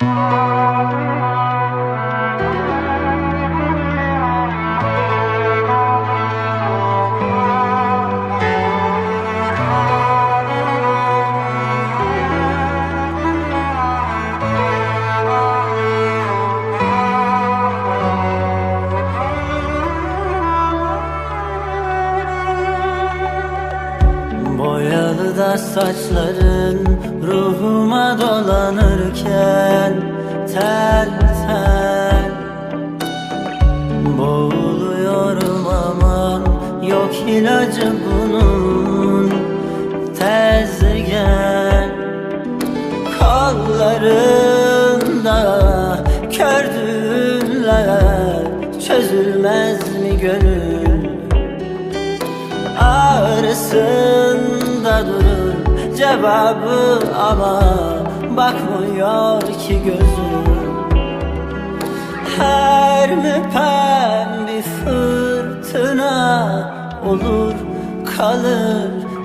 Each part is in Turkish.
Música Boyalı da saçların ruhuma dolanırken Tel tel Boğuluyorum aman yok ilacı bunun Tez gel Kollarında kördüler Çözülmez mi gönül? Durur cevabı ama Bakmıyor ki gözüm. Her müpem bir fırtına olur kalır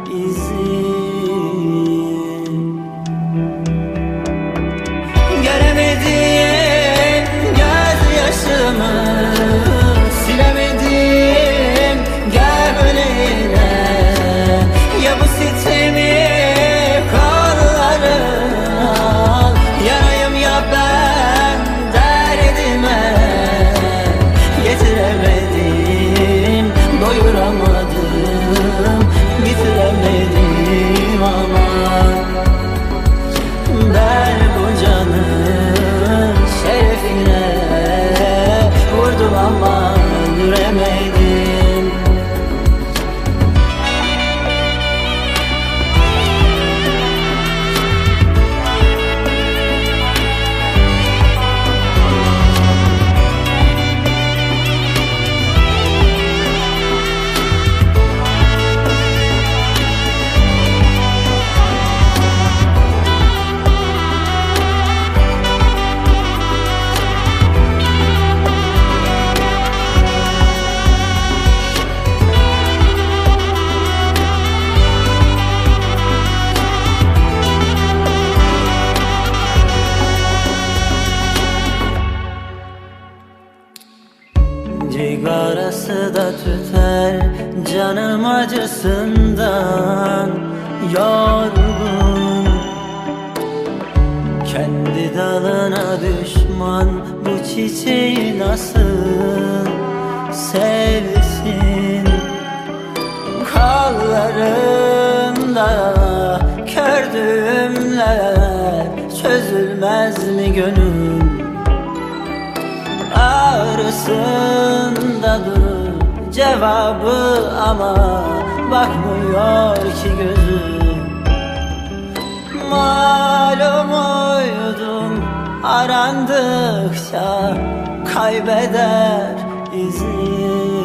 Cigarası da tüter canım acısından yorgun. Kendi dalına düşman bu çiçeği nasıl sevsin? Kollarında kördüğümler çözülmez mi gönül ağrısında durur cevabı ama bakmıyor ki gözüm. Malum uydum arandıkça kaybeder izini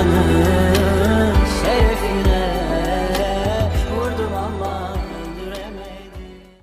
sana